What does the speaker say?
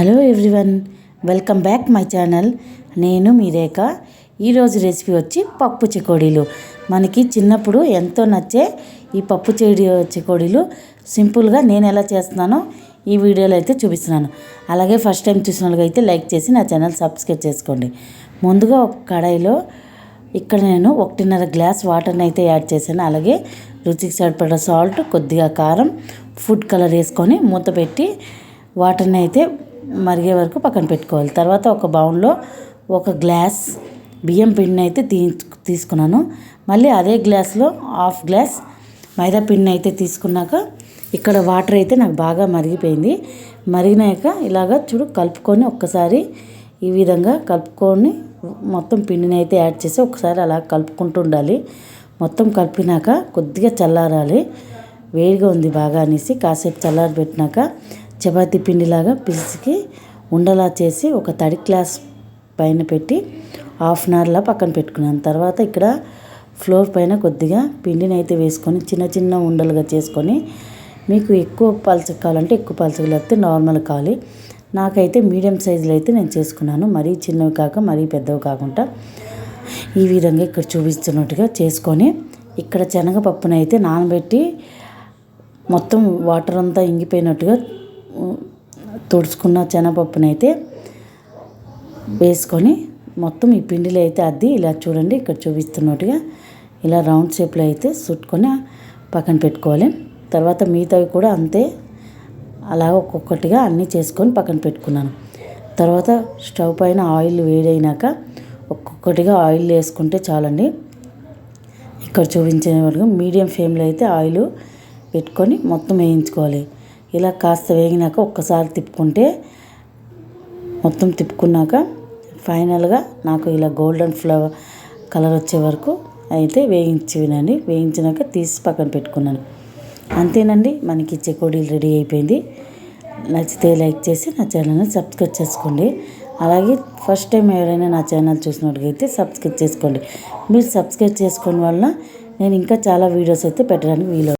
Hello everyone welcome back my channel. నేను మీ రేఖ. ఈరోజు రెసిపీ వచ్చి పప్పు చికోడీలు. మనకి చిన్నప్పుడు ఎంతో నచ్చే ఈ పప్పు చెడి చికోడీలు సింపుల్గా నేను ఎలా చేస్తున్నానో ఈ వీడియోలో అయితే చూపిస్తున్నాను. అలాగే ఫస్ట్ టైం చూసిన అయితే లైక్ చేసి నా ఛానల్ సబ్స్క్రైబ్ చేసుకోండి. ముందుగా ఒక కడాయిలో ఇక్కడ నేను ఒకటిన్నర గ్లాస్ వాటర్ని అయితే యాడ్ చేశాను. అలాగే రుచికి సరిపడ సాల్ట్ కొద్దిగా కారం ఫుడ్ కలర్ వేసుకొని మూత పెట్టి వాటర్ని అయితే మరిగే వరకు పక్కన పెట్టుకోవాలి. తర్వాత ఒక బౌల్లో ఒక గ్లాస్ బియ్యం పిండిని అయితే తీ తీసుకున్నాను. మళ్ళీ అదే గ్లాస్లో హాఫ్ గ్లాస్ మైదా పిండిని అయితే తీసుకున్నాక ఇక్కడ వాటర్ అయితే నాకు బాగా మరిగిపోయింది. మరిగినాక ఇలాగ చూడు కలుపుకొని ఒక్కసారి ఈ విధంగా కలుపుకొని మొత్తం పిండిని అయితే యాడ్ చేసి ఒకసారి అలా కలుపుకుంటూ ఉండాలి. మొత్తం కలిపినాక కొద్దిగా చల్లారాలి. వేడిగా ఉంది బాగా అనేసి కాసేపు చల్లారి పెట్టినాక చపాతీ పిండిలాగా పిసికి ఉండలా చేసి ఒక తడి గ్లాస్ పైన పెట్టి హాఫ్ అన్ అవర్లా పక్కన పెట్టుకున్నాను. తర్వాత ఇక్కడ ఫ్లోర్ పైన కొద్దిగా పిండిని అయితే వేసుకొని చిన్న చిన్న ఉండలుగా చేసుకొని మీకు ఎక్కువ పలచ కావాలంటే ఎక్కువ పలచగా లేకపోతే నార్మల్ కావాలి. నాకైతే మీడియం సైజులో అయితే నేను చేసుకున్నాను. మరీ చిన్నవి కాక మరీ పెద్దవి కాకుండా ఈ విధంగా ఇక్కడ చూపిస్తున్నట్టుగా చేసుకొని ఇక్కడ శనగపప్పునైతే నానబెట్టి మొత్తం వాటర్ అంతా ఇంగిపోయినట్టుగా తుడుచుకున్న శనగపప్పునైతే వేసుకొని మొత్తం ఈ పిండిలో అయితే అద్ది. ఇలా చూడండి ఇక్కడ చూపిస్తున్నట్టుగా ఇలా రౌండ్ షేప్లో అయితే చుట్టుకొని పక్కన పెట్టుకోవాలి. తర్వాత మిగతావి కూడా అంతే. అలా ఒక్కొక్కటిగా అన్నీ చేసుకొని పక్కన పెట్టుకున్నాను. తర్వాత స్టవ్ పైన ఆయిల్ వేడైనాక ఒక్కొక్కటిగా ఆయిల్ వేసుకుంటే చాలండి. ఇక్కడ చూపించే వరకు మీడియం ఫ్లేమ్లో అయితే ఆయిల్ పెట్టుకొని మొత్తం వేయించుకోవాలి. ఇలా కాస్త వేగినాక ఒక్కసారి తిప్పుకుంటే మొత్తం తిప్పుకున్నాక ఫైనల్గా నాకు ఇలా గోల్డెన్ ఫ్లవర్ కలర్ వచ్చే వరకు అయితే వేయించినండి వేయించినాక తీసి పక్కన పెట్టుకున్నాను. అంతేనండి మనకి చెకోడీలు రెడీ అయిపోయింది. నచ్చితే లైక్ చేసి నా ఛానల్ని సబ్స్క్రైబ్ చేసుకోండి. అలాగే ఫస్ట్ టైం ఎవరైనా నా ఛానల్ చూసినట్టుగైతే సబ్స్క్రైబ్ చేసుకోండి. మీరు సబ్స్క్రైబ్ చేసుకోవడం వల్ల నేను ఇంకా చాలా వీడియోస్ అయితే పెట్టడానికి వీలు